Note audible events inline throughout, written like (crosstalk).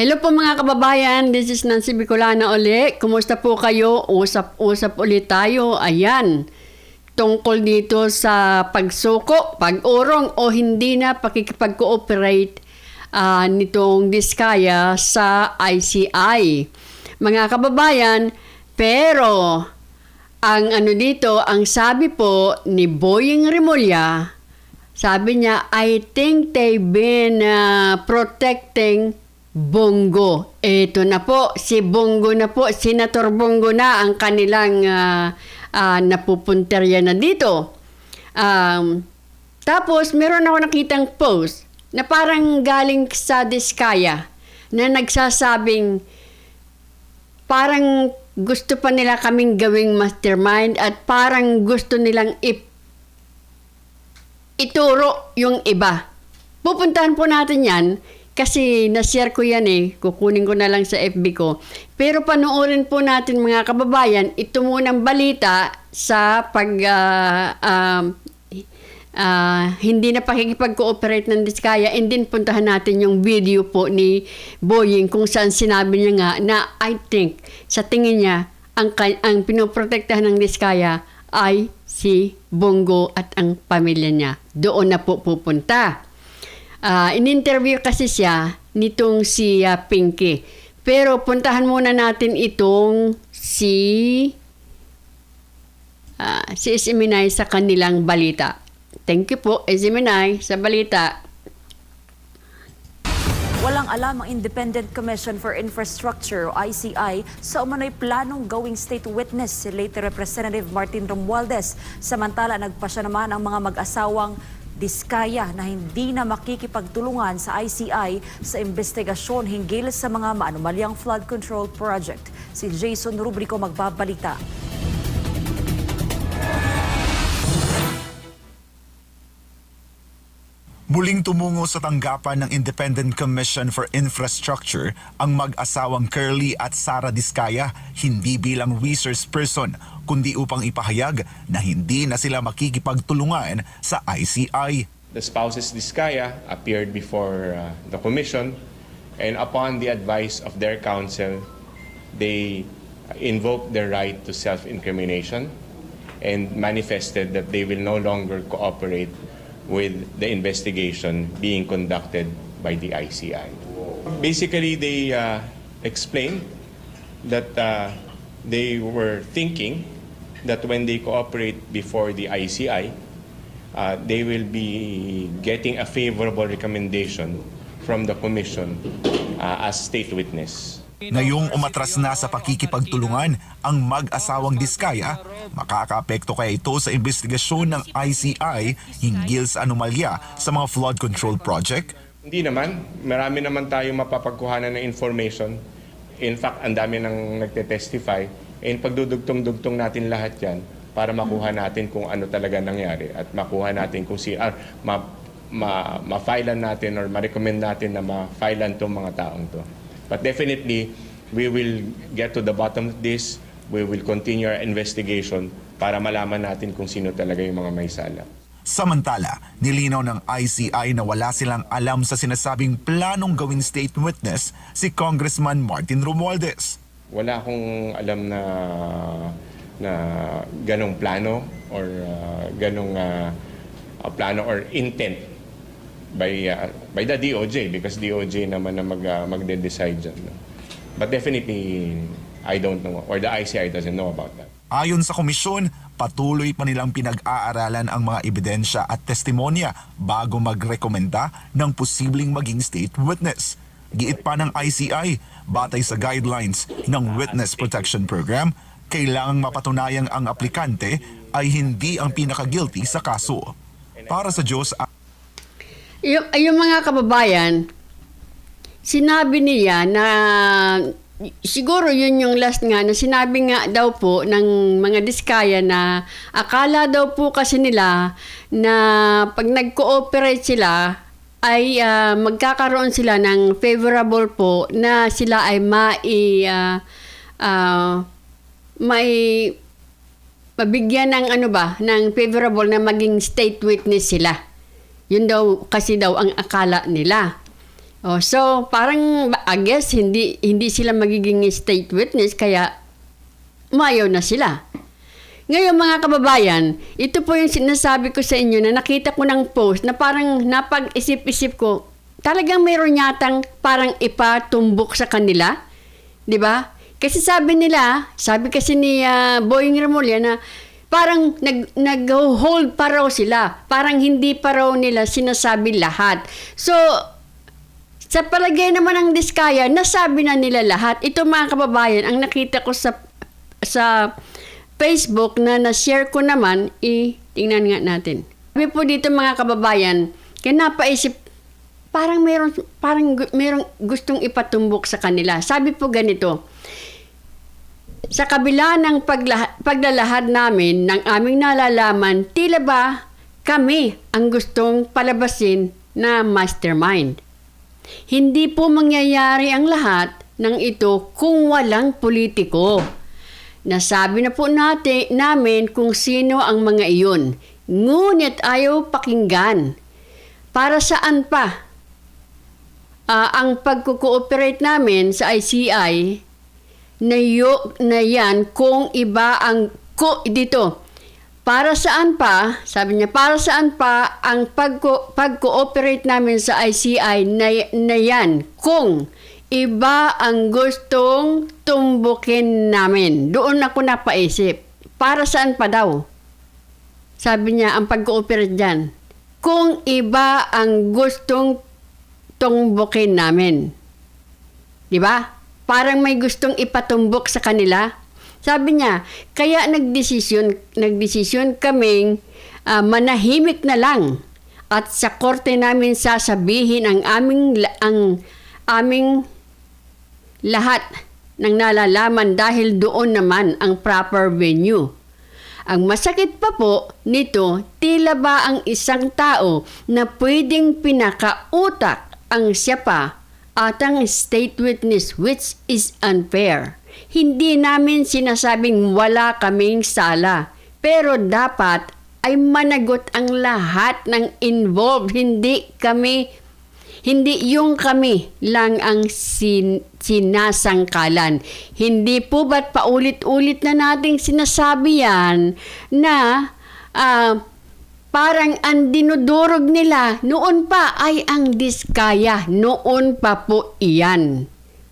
Hello po mga kababayan, this is Nancy Bicolana uli. Kumusta po kayo? Usap-usap ulit tayo. Ayan, tungkol dito sa pagsuko, pag-urong o hindi na pakikipag-cooperate ah, nitong Diskaya sa ICI. Mga kababayan, pero ang ano dito, ang sabi po ni Boying Remulla, sabi niya, I think they've been uh, protecting Bongo. Ito na po, si Bongo na po, Senator Bongo na ang kanilang uh, uh, napupunterya na dito. Um, tapos, meron ako nakitang post na parang galing sa Diskaya na nagsasabing parang gusto pa nila kaming gawing mastermind at parang gusto nilang ip ituro yung iba. Pupuntahan po natin yan kasi na-share ko yan eh. Kukunin ko na lang sa FB ko. Pero panoorin po natin mga kababayan, ito munang balita sa pag ah, um, ah, hindi na pakikipag-cooperate ng Diskaya and then puntahan natin yung video po ni Boying kung saan sinabi niya nga na I think sa tingin niya ang, ang pinoprotektahan ng Diskaya ay si Bongo at ang pamilya niya. Doon na po pupunta. Ah, in-interview kasi siya nitong si ah, Pinky. Pero puntahan muna natin itong si ah, si Isiminay sa kanilang balita. Thank you po, Isiminay, sa balita. Walang alam ang Independent Commission for Infrastructure o ICI sa umano'y planong gawing state witness si late Representative Martin Romualdez. Samantala, nagpasya naman ang mga mag-asawang diskaya na hindi na makikipagtulungan sa ICI sa investigasyon hinggil sa mga maanumalyang flood control project. Si Jason Rubrico magbabalita. Muling tumungo sa tanggapan ng Independent Commission for Infrastructure ang mag-asawang Curly at Sara Diskaya hindi bilang resource person kundi upang ipahayag na hindi na sila makikipagtulungan sa ICI. The spouses Diskaya appeared before uh, the commission and upon the advice of their counsel, they invoked their right to self-incrimination and manifested that they will no longer cooperate with the investigation being conducted by the ICI. Basically, they uh, explained that uh, they were thinking that when they cooperate before the ICI, uh, they will be getting a favorable recommendation from the Commission uh, as state witness. Ngayong umatras na sa pakikipagtulungan ang mag-asawang Diskaya, makakaapekto kaya ito sa investigasyon ng ICI hinggil sa anomalya sa mga flood control project? Hindi naman. Marami naman tayong mapapagkuhanan ng information. In fact, ang dami nang nagte-testify. And pagdudugtong-dugtong natin lahat yan para makuha natin kung ano talaga nangyari at makuha natin kung si ah, ma, ma, ma-filean natin or ma-recommend natin na ma-filean tong mga taong to. But definitely, we will get to the bottom of this. We will continue our investigation para malaman natin kung sino talaga yung mga may sala. Samantala, nilinaw ng ICI na wala silang alam sa sinasabing planong gawing state witness si Congressman Martin Romualdez. wala akong alam na na ganong plano or uh, ganong uh, uh, plano or intent by uh, by the DOJ because DOJ naman na mag uh, magde-decide dyan. No? But definitely I don't know or the ICI doesn't know about that. Ayon sa komisyon, patuloy pa nilang pinag-aaralan ang mga ebidensya at testimonya bago magrekomenda ng posibleng maging state witness. Giit pa ng ICI, batay sa guidelines ng Witness Protection Program, kailangang mapatunayang ang aplikante ay hindi ang pinaka-guilty sa kaso. Para sa Diyos, Yung, yung mga kababayan, sinabi niya na siguro yun yung last nga na sinabi nga daw po ng mga diskaya na akala daw po kasi nila na pag nag-cooperate sila ay ah, magkakaroon sila ng favorable po na sila ay mai ah, ah, may mabigyan ng ano ba ng favorable na maging state witness sila. Yun daw kasi daw ang akala nila. Oh, so parang I guess hindi hindi sila magiging state witness kaya umayaw na sila. Ngayon mga kababayan, ito po yung sinasabi ko sa inyo na nakita ko ng post na parang napag-isip-isip ko, talagang mayroon yatang parang ipatumbok sa kanila. 'Di ba? Kasi sabi nila, sabi kasi ni ah, Boying Remulla na parang nag nag-hold pa raw sila. Parang hindi pa raw nila sinasabi lahat. So, sa palagay naman ng Diskaya, nasabi na nila lahat. Ito mga kababayan, ang nakita ko sa sa Facebook na na-share ko naman, i tingnan nga natin. Sabi po dito mga kababayan, kaya napaisip, parang meron, parang merong gustong ipatumbok sa kanila. Sabi po ganito, sa kabila ng pagla- paglalahad namin ng aming nalalaman, tila ba kami ang gustong palabasin na mastermind. Hindi po mangyayari ang lahat ng ito kung walang politiko. Nasabi na po natin, namin kung sino ang mga iyon. Ngunit ayaw pakinggan. Para saan pa? Ah, ang pagko-cooperate namin sa ICI na, yu- na yan kung iba ang ko dito. Para saan pa, sabi niya, para saan pa ang pag-cooperate namin sa ICI na, na yan kung iba ang gustong tumbukin namin. Doon ako napaisip. Para saan pa daw? Sabi niya, ang pag-cooperate dyan. Kung iba ang gustong tumbukin namin. Di ba? Parang may gustong ipatumbok sa kanila. Sabi niya, kaya nagdesisyon, nagdesisyon kaming ah, manahimik na lang at sa korte namin sasabihin ang aming ang aming lahat ng nalalaman dahil doon naman ang proper venue. Ang masakit pa po nito, tila ba ang isang tao na pwedeng pinakautak ang siya pa at ang state witness which is unfair. Hindi namin sinasabing wala kaming sala, pero dapat ay managot ang lahat ng involved. Hindi kami hindi yung kami lang ang sin- sinasangkalan. Hindi po ba't paulit-ulit na nating sinasabi yan na ah, parang ang dinudurog nila noon pa ay ang diskaya. Noon pa po iyan.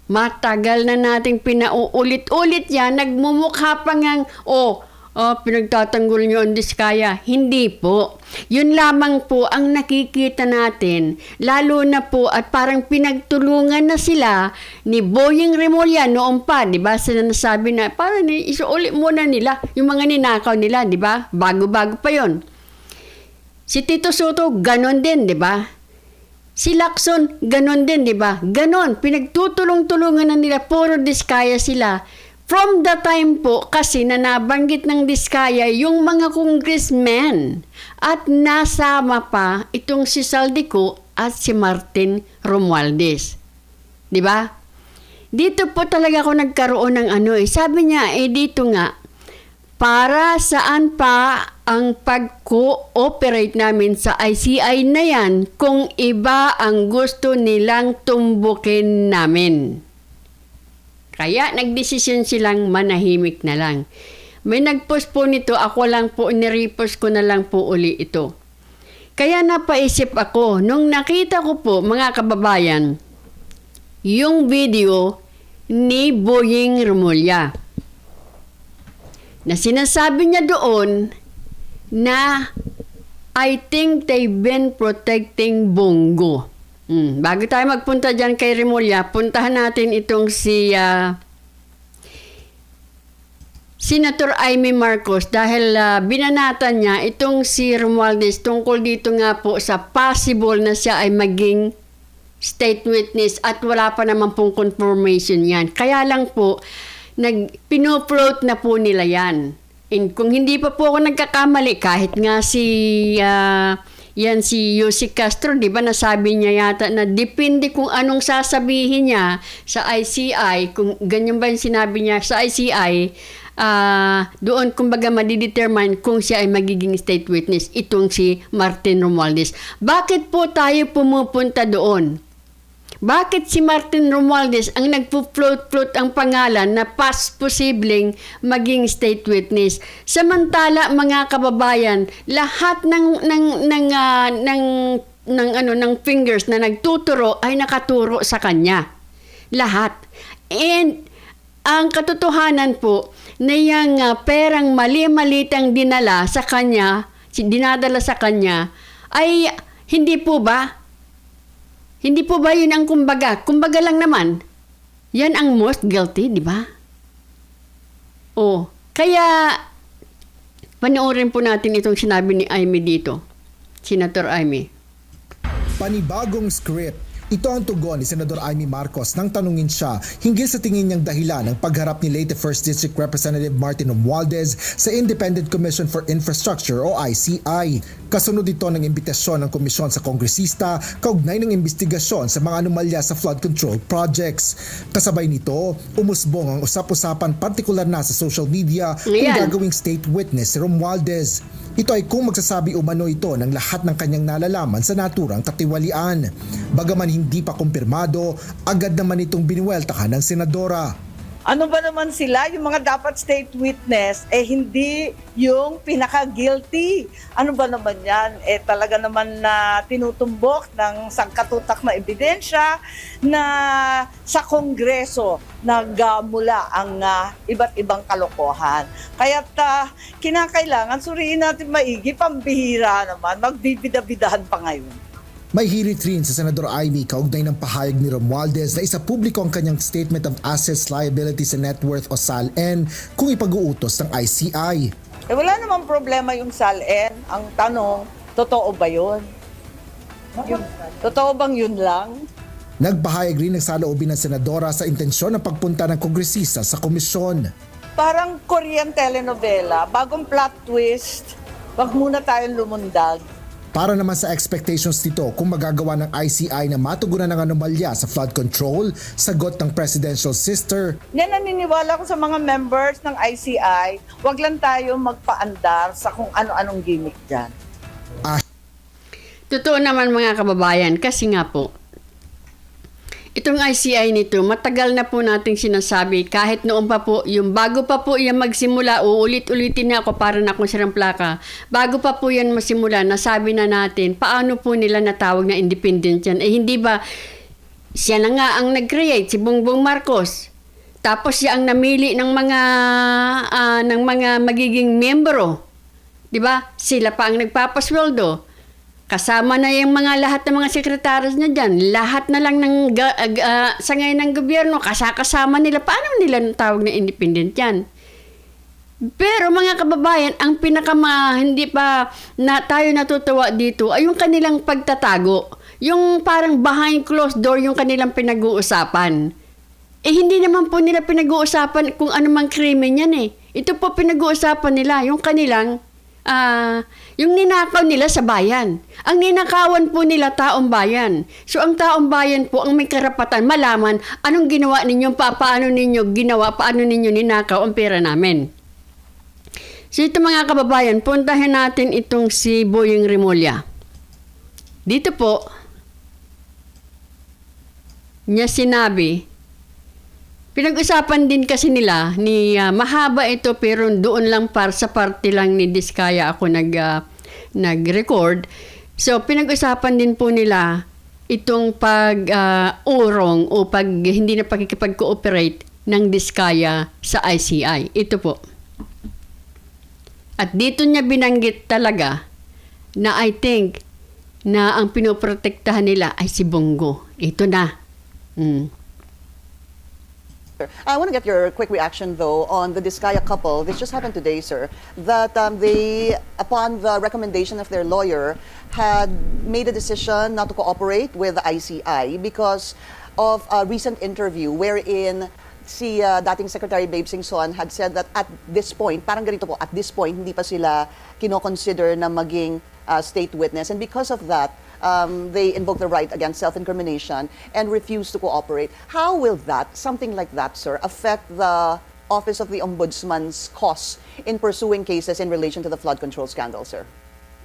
Matagal na nating pinauulit-ulit yan. Nagmumukha pa ngang, oh, oh, pinagtatanggol nyo ang diskaya. Hindi po. Yun lamang po ang nakikita natin. Lalo na po at parang pinagtulungan na sila ni Boying Remulla noon pa. Di ba? Sila nasabi na, parang isuulit muna nila yung mga ninakaw nila. Di ba? Bago-bago pa yon. Si Tito Soto, ganon din, di ba? Si Lacson, ganon din, di ba? Ganon, pinagtutulong-tulungan na nila, puro diskaya sila. From the time po kasi na nabanggit ng diskaya yung mga congressmen at nasama pa itong si Saldico at si Martin Romualdez. Di ba? Dito po talaga ako nagkaroon ng ano eh. Sabi niya, eh dito nga, para saan pa ang pag-cooperate namin sa ICI na yan kung iba ang gusto nilang tumbukin namin. Kaya nagdesisyon silang manahimik na lang. May nagpost po nito, ako lang po, nirepost ko na lang po uli ito. Kaya napaisip ako, nung nakita ko po mga kababayan, yung video ni Boying Remulla na sinasabi niya doon na I think they've been protecting Bongo. Hmm, Bago tayo magpunta dyan kay Remulla, puntahan natin itong si ah, Senator Amy Marcos dahil ah, binanatan niya itong si Romualdez tungkol dito nga po sa possible na siya ay maging state witness at wala pa naman pong confirmation yan. Kaya lang po, nag, pinofloat na po nila yan. And kung hindi pa po ako nagkakamali, kahit nga si, ah, yan si Yusik Castro, di ba nasabi niya yata na depende kung anong sasabihin niya sa ICI, kung ganyan ba yung sinabi niya sa ICI, ah, doon kumbaga madidetermine kung siya ay magiging state witness, itong si Martin Romualdez. Bakit po tayo pumupunta doon? Bakit si Martin Romualdez ang nagpo-float-float ang pangalan na pas posibleng maging state witness? Samantala mga kababayan, lahat ng ng ng ah, ng ng ano ng fingers na nagtuturo ay nakaturo sa kanya. Lahat. And ang katotohanan po na yung ah, perang mali-malitang dinala sa kanya, dinadala sa kanya, ay hindi po ba? Hindi po ba yun ang kumbaga? Kumbaga lang naman. Yan ang most guilty, di ba? Oh, kaya panoorin po natin itong sinabi ni Amy dito. Senator Amy. Panibagong script. Ito ang tugon ni Senador Amy Marcos nang tanungin siya hinggil sa tingin niyang dahilan ng pagharap ni Leyte 1st District Representative Martin Romualdez sa Independent Commission for Infrastructure o ICI. Kasunod ito ng imbitasyon ng komisyon sa kongresista kaugnay ng investigasyon sa mga anomalya sa flood control projects. Kasabay nito, umusbong ang usap-usapan partikular na sa social media kung gagawing state witness si Romualdez. Ito ay kung magsasabi umano ito ng lahat ng kanyang nalalaman sa naturang katiwalian. Bagaman hindi pa kumpirmado, agad naman itong binuweltahan ng senadora. Ano ba naman sila, yung mga dapat state witness, eh hindi yung pinaka-guilty. Ano ba naman yan? Eh talaga naman na tinutumbok ng sangkatutak na ebidensya na sa Kongreso nagmula ang ah, iba't ibang kalokohan. Kaya kinakailangan suriin natin maigi, pambihira naman, magbibidabidahan pa ngayon. May hirit rin sa Senador Amy kaugnay ng pahayag ni Romualdez na isa publiko ang kanyang Statement of Assets, Liabilities and Net Worth o SALN kung ipag-uutos ng ICI. Eh wala namang problema yung SALN. Ang tanong, totoo ba yun? Yun- Totoo bang yun lang? Nagpahayag rin ng saloobin ng senadora sa intensyon ng pagpunta ng kongresista sa komisyon. Parang Korean telenovela, bagong plot twist, wag muna tayong lumundag. Para naman sa expectations nito kung magagawa ng ICI na matugunan ng anomalya sa flood control, sagot ng presidential sister, Yan naniniwala ko sa mga members ng ICI, wag lang tayo magpaandar sa kung ano-anong gimmick dyan. Totoo naman mga kababayan kasi nga po, itong ICI nito, matagal na po nating sinasabi kahit noon pa po, yung bago pa po yan magsimula, uulit-ulitin na ako para na akong sirang plaka, bago pa po yan masimula, nasabi na natin, paano po nila natawag na independent yan? Eh hindi ba, siya na nga ang nag-create, si Bongbong Marcos. Tapos siya ang namili ng mga ah, ng mga magiging membro. 'Di ba? Sila pa ang nagpapasweldo. Kasama na yung mga lahat ng mga sekretaris na dyan. Lahat na lang ng ga, ag- ah, sa ngayon ng gobyerno, kasakasama nila. Paano nila tawag na independent yan? Pero mga kababayan, ang pinakama hindi pa na tayo natutuwa dito ay yung kanilang pagtatago. Yung parang behind closed door yung kanilang pinag-uusapan. Eh hindi naman po nila pinag-uusapan kung ano mang krimen yan eh. Ito po pinag-uusapan nila, yung kanilang ah yung ninakaw nila sa bayan. Ang ninakawan po nila taong bayan. So ang taong bayan po ang may karapatan malaman anong ginawa ninyo, pa, paano ninyo ginawa, paano ninyo ninakaw ang pera namin. So ito mga kababayan, puntahan natin itong si Boying Remolla. Dito po, niya sinabi, pinag-usapan din kasi nila ni ah, mahaba ito pero doon lang par sa parte lang ni Diskaya ako nag ah, nag-record. So pinag-usapan din po nila itong pag-urong o pag hindi na pakikipag-cooperate ng Diskaya sa ICI. Ito po. At dito niya binanggit talaga na I think na ang pinoprotektahan nila ay si Bongo. Ito na. Mm. I want to get your quick reaction, though, on the Diskaya couple. This just happened today, sir. That um, they, upon the recommendation of their lawyer, had made a decision not to cooperate with the ICI because of a recent interview wherein si uh, dating Secretary Babe Singson had said that at this point, parang ganito po, at this point, hindi pa sila kinoconsider na maging uh, state witness. And because of that, um, they invoke the right against self-incrimination and refuse to cooperate. How will that, something like that, sir, affect the Office of the Ombudsman's cause in pursuing cases in relation to the flood control scandal, sir?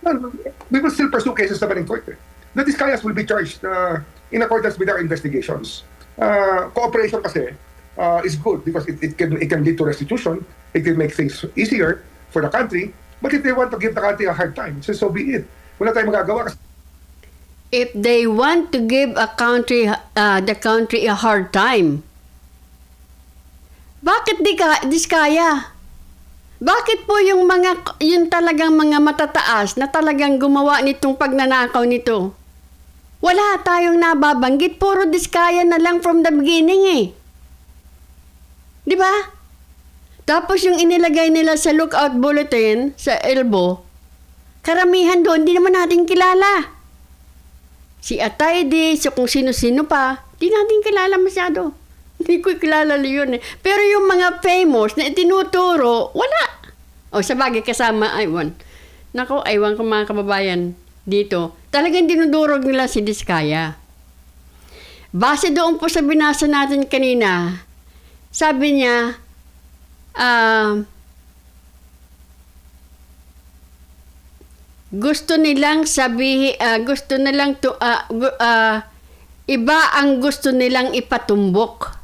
Well, we will still pursue cases naman in court. eh. The Discayas will be charged uh, in accordance with our investigations. Uh, cooperation kasi uh, is good because it, it can it can lead to restitution. It can make things easier for the country. But if they want to give the country a hard time, so, so be it. Wala tayong magagawa kasi If they want to give a country, uh, the country a hard time, bakit di ka, diskaya? Bakit po yung mga, yung talagang mga matataas na talagang gumawa nitong pagnanakaw nito? Wala tayong nababanggit, puro diskaya na lang from the beginning eh. Di ba? Tapos yung inilagay nila sa lookout bulletin, sa elbow, karamihan doon, di naman natin kilala. Si Atayde, so kung sino-sino pa, di natin kilala masyado. Hindi ko kilala yun eh. Pero yung mga famous na itinuturo, wala. O sa bagay kasama, aywan. Nako, aywan ko mga kababayan dito. Talagang dinudurog nila si Diskaya. Base doon po sa binasa natin kanina, sabi niya, ah, gusto nilang sabihin, ah, gusto nilang to, ah, gu- ah, iba ang gusto nilang ipatumbok.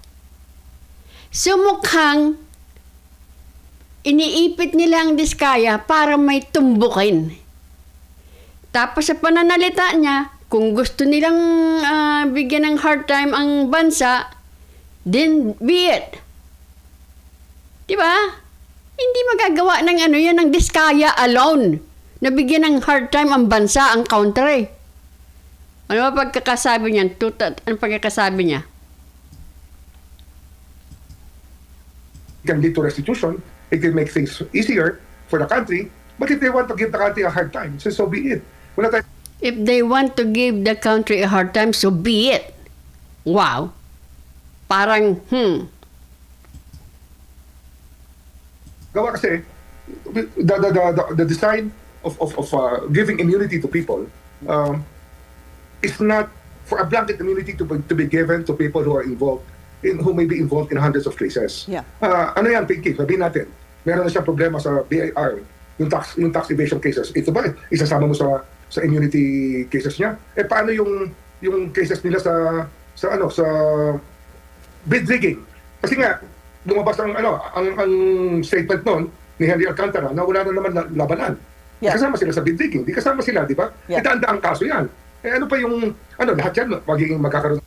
Sumukhang iniipit nila ang diskaya para may tumbukin. Tapos sa pananalita niya, kung gusto nilang ah, bigyan ng hard time ang bansa, then be it. Di ba? Hindi magagawa ng ano yan, ng diskaya alone. Nabigyan ng hard time ang bansa, ang country. Ano ba pagkakasabi niyan? Tuta, ano pagkakasabi niya? it can lead to restitution. It can make things easier for the country. But if they want to give the country a hard time, so, so be it. Wala tayong If they want to give the country a hard time, so be it. Wow. Parang, hmm. gawa kasi the the the, the, the design of of, of uh, giving immunity to people um, is not for a blanket immunity to be, to be given to people who are involved in who may be involved in hundreds of cases. Yeah. Uh, ano yan, Pinky? Sabihin natin, meron na siyang problema sa BIR, yung tax yung tax evasion cases. Ito ba isasama mo sa sa immunity cases niya? Eh paano yung yung cases nila sa sa ano sa bid rigging? Kasi nga lumabas ang ano ang, ang statement noon ni Henry Alcantara na wala na naman na- labanan. Yeah. Kasama sila sa bid rigging. Di kasama sila, di ba? Yeah. Yeah. ang kaso yan. Eh ano pa yung ano lahat yan magiging magkakaroon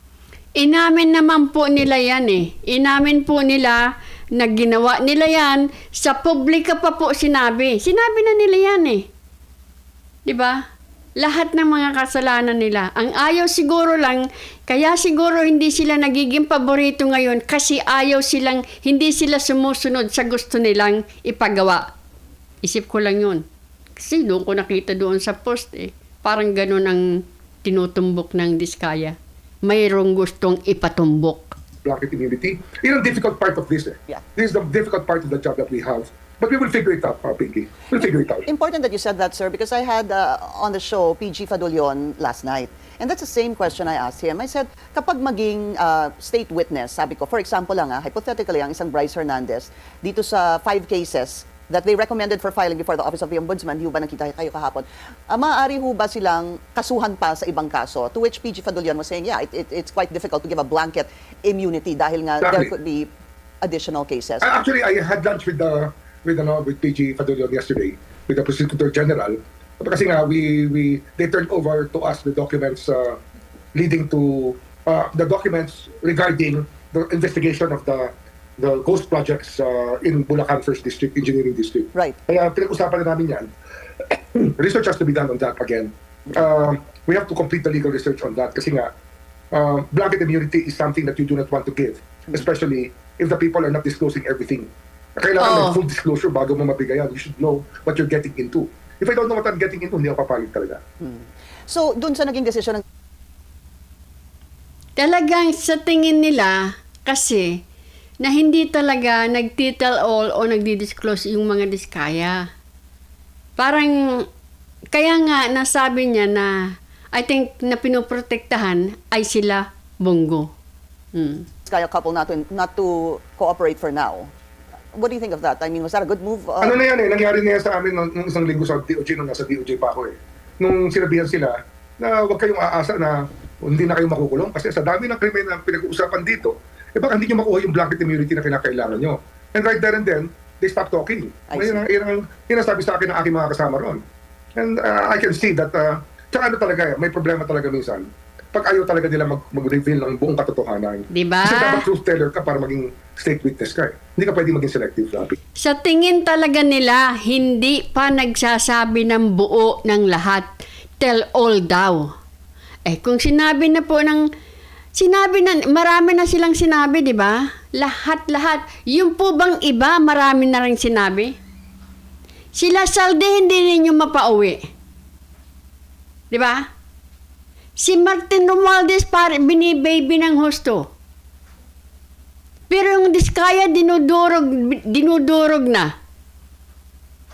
Inamin naman po nila yan eh. Inamin po nila na ginawa nila yan. Sa publika pa po sinabi. Sinabi na nila yan eh. Di ba? Lahat ng mga kasalanan nila. Ang ayaw siguro lang, kaya siguro hindi sila nagiging paborito ngayon kasi ayaw silang, hindi sila sumusunod sa gusto nilang ipagawa. Isip ko lang yun. Kasi doon ko nakita doon sa post eh. Parang ganun ang tinutumbok ng Diskaya. Mayroong gustong ipatumbok. blanket immunity. Yun ang difficult part of this. Eh. Yeah. This is the difficult part of the job that we have. But we will figure it out, uh, Pinky. We'll figure it out. Important that you said that, sir, because I had uh, on the show PG Fadulion last night. And that's the same question I asked him. I said, kapag maging uh, state witness, sabi ko, for example lang, ah, hypothetically, ang isang Bryce Hernandez, dito sa five cases that they recommended for filing before the Office of the Ombudsman, di ba nakita kayo kahapon, uh, maaari ho ba silang kasuhan pa sa ibang kaso? To which PG Fadulion was saying, yeah, it, it, it's quite difficult to give a blanket immunity dahil nga there Exactly. could be additional cases. I- Actually, I had lunch with the with ano with PG Fadulion yesterday with the Prosecutor General. Kasi nga we we they turned over to us the documents uh, leading to uh, the documents regarding the investigation of the the ghost projects uh, in Bulacan First District Engineering District. Right. Kaya pinag-usapan na namin yan. (clears throat) research has to be done on that again. Um, we have to complete the legal research on that kasi nga um, blanket immunity is something that you do not want to give, especially if the people are not disclosing everything. Kailangan Oo. ng full disclosure bago mo mabigayan. You should know what you're getting into. If I don't know what I'm getting into, hindi ako papayag talaga. So, dun sa naging desisyon ng Talagang sa tingin nila, kasi, na hindi talaga nagtitle all o nagdi-disclose yung mga diskaya. Parang, kaya nga nasabi niya na, I think na pinoprotektahan ay sila bongo. Hmm. Kaya couple not to, not to cooperate for now. What do you think of that? I mean, was that a good move? Uh, Ano na yan eh, nangyari na yan sa amin nung, nung isang linggo sa DOJ nung nasa DOJ pa ako eh. Nung sinabihan sila na huwag kayong aasa na hindi na kayo makukulong kasi sa dami ng krimen na pinag-uusapan dito, eh baka hindi nyo makuha yung blanket immunity na kinakailangan nyo. And right there and then, they stop talking. Yun ang, yun ang yun ang sabi sa akin ng aking mga kasama ron. And uh, I can see that, uh, tsaka ano talaga, may problema talaga minsan. Pag ayaw talaga nila mag- mag-reveal ng buong katotohanan. Di ba? Kasi dapat truth teller ka para maging state witness ka eh. Hindi ka pwede maging selective, Rapi. Sa tingin talaga nila, hindi pa nagsasabi ng buo ng lahat. Tell all daw. Eh kung sinabi na po ng sinabi na marami na silang sinabi, 'di ba? Lahat-lahat. Yung po bang iba, marami na rin sinabi? Sila Salde hindi ninyo mapauwi. 'Di ba? Si Martin Romualdez pare binibaby ng husto. Pero yung Diskaya, dinudurog, dinudurog na.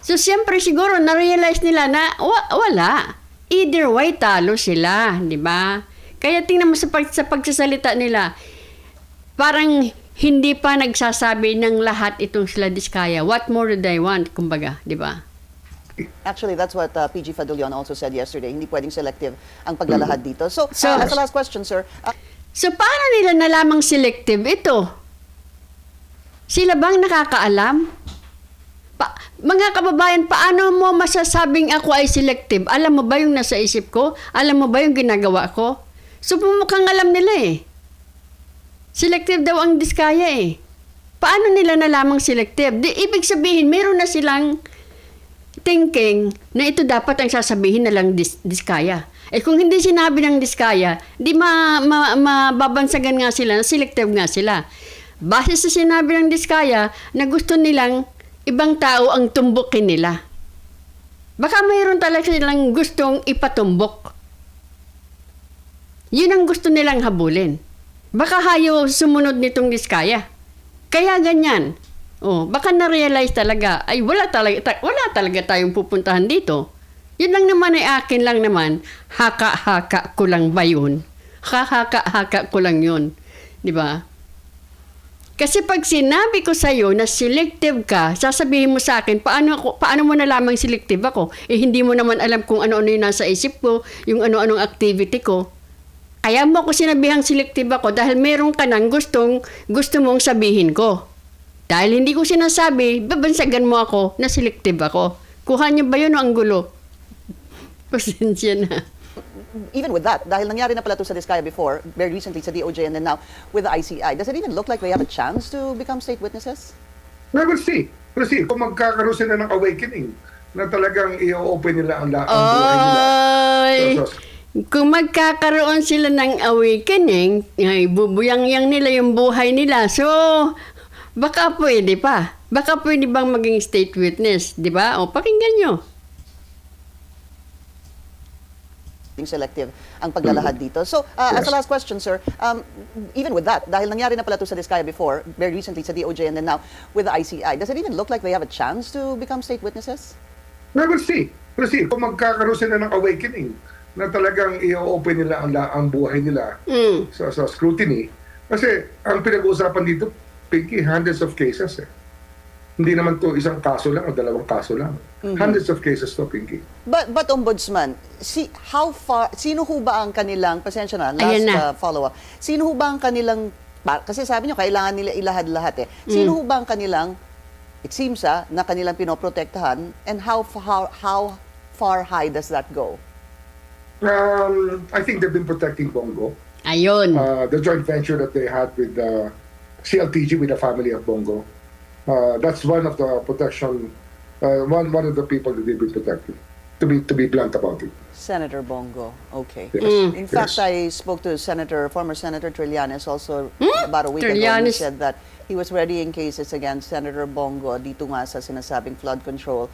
So, siyempre siguro, na-realize nila na wa- wala. Either way, talo sila, di ba? Kaya tingnan mo sa, pag, sa pagsasalita nila, parang hindi pa nagsasabi ng lahat itong sila Diskaya. What more do they want? Kumbaga, di ba? Actually, that's what uh, PG Fadulion also said yesterday. Hindi pwedeng selective ang paglalahad dito. So, So- uh, as a last question, sir, uh, So, paano nila nalamang selective ito? Sila bang nakakaalam? Pa- mga kababayan, paano mo masasabing ako ay selective? Alam mo ba yung nasa isip ko? Alam mo ba yung ginagawa ko? So, mukhang alam nila eh. Selective daw ang diskaya eh. Paano nila nalamang selective? Di, ibig sabihin, meron na silang thinking na ito dapat ang sasabihin na lang dis- diskaya. Eh kung hindi sinabi ng diskaya, di ma, ma, mababansagan nga sila, na selective nga sila. Base sa sinabi ng diskaya na gusto nilang ibang tao ang tumbukin nila. Baka mayroon talaga silang gustong ipatumbok. Yun ang gusto nilang habulin. Baka hayo sumunod nitong diskaya. Kaya ganyan. Oh, baka na-realize talaga, ay wala talaga, ta- wala talaga tayong pupuntahan dito. Yun lang naman ay akin lang naman, haka-haka ko lang ba yun? Haka-haka ko lang yun. Di ba? Kasi pag sinabi ko sa'yo na selective ka, sasabihin mo sa akin, paano, ako, paano mo nalamang selective ako? Eh, hindi mo naman alam kung ano-ano yung nasa isip ko, yung ano-anong activity ko. Kaya mo ako sinabihang selective ako dahil meron ka nang gustong, gusto mong sabihin ko. Dahil hindi ko sinasabi, babansagan mo ako na selective ako. Kuha niyo ba yun o ang gulo? Pasensya na. even with that, dahil nangyari na pala ito sa Diskaya before, very recently sa DOJ and then now with the ICI, does it even look like they have a chance to become state witnesses? We will see. We'll see kung magkakaroon sila ng awakening na talagang i-open nila ang, la- ang buhay nila. Ay! So, so, Kung magkakaroon sila ng awakening, ay bubuyang-yang nila yung buhay nila. So, baka pwede pa. Baka pwede bang maging state witness, di ba? O, pakinggan nyo. Being selective ang paglalahad dito. So, uh, as a last question, sir, um, even with that, dahil nangyari na pala ito sa Diskaya before, very recently sa DOJ and then now with the ICI, does it even look like they have a chance to become state witnesses? we will see. We'll see kung magkakaroon sila ng awakening na talagang i-open nila ang, la- ang buhay nila Mm. sa, sa scrutiny. Kasi ang pinag-uusapan dito, Pinky, hundreds of cases eh. Hindi naman to isang kaso lang o dalawang kaso lang. Hundreds of cases to, Pinky. But, but Ombudsman, si, how far, sino ho ba ang kanilang, pasensya na, last na. uh, follow-up, sino ho ba ang kanilang, kasi sabi nyo, kailangan nila ilahad lahat eh. Sino ho ba ang kanilang, it seems ah, na kanilang pinoprotektahan, and how, how, how far high does that go? Um, I think they've been protecting Bongo. Ayun. uh, the joint venture that they had with the CLTG with the family of Bongo. Uh, that's one of the protection, uh, one one of the people that they've been protecting. To be to be blunt about it. Senator Bongo, okay. Yes. In fact, Yes. I spoke to Senator, former Senator Trillanes also about a week ago. and He Trillanes. said that he was readying cases against Senator Bongo dito nga sa sinasabing flood control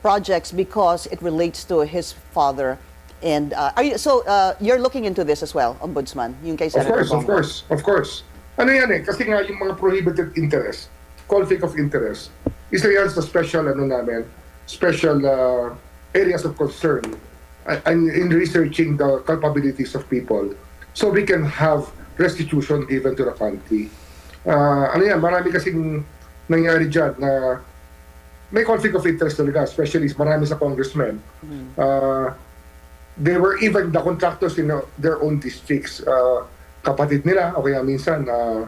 projects because it relates to his father. And uh, are you, so uh, you're looking into this as well, Ombudsman, yung kay Of Senator course, Bongo. of course, of course. Ano yan eh, kasi nga yung mga prohibited interest, conflict of interest, isa yan sa special ano namin, special uh, areas of concern uh, and in researching the culpabilities of people so we can have restitution given to the country. Uh, ano yan, marami kasing nangyari dyan na may conflict of interest talaga, especially marami sa congressmen. Uh, they were even the contractors in their own districts. Uh, kapatid nila, o kaya minsan uh,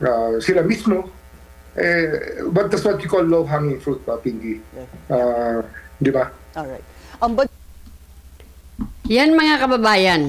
uh, sila mismo. Eh, but that's what you call low-hanging fruit, uh, Pinky. Uh, di ba? All right. Um, but Yan mga kababayan,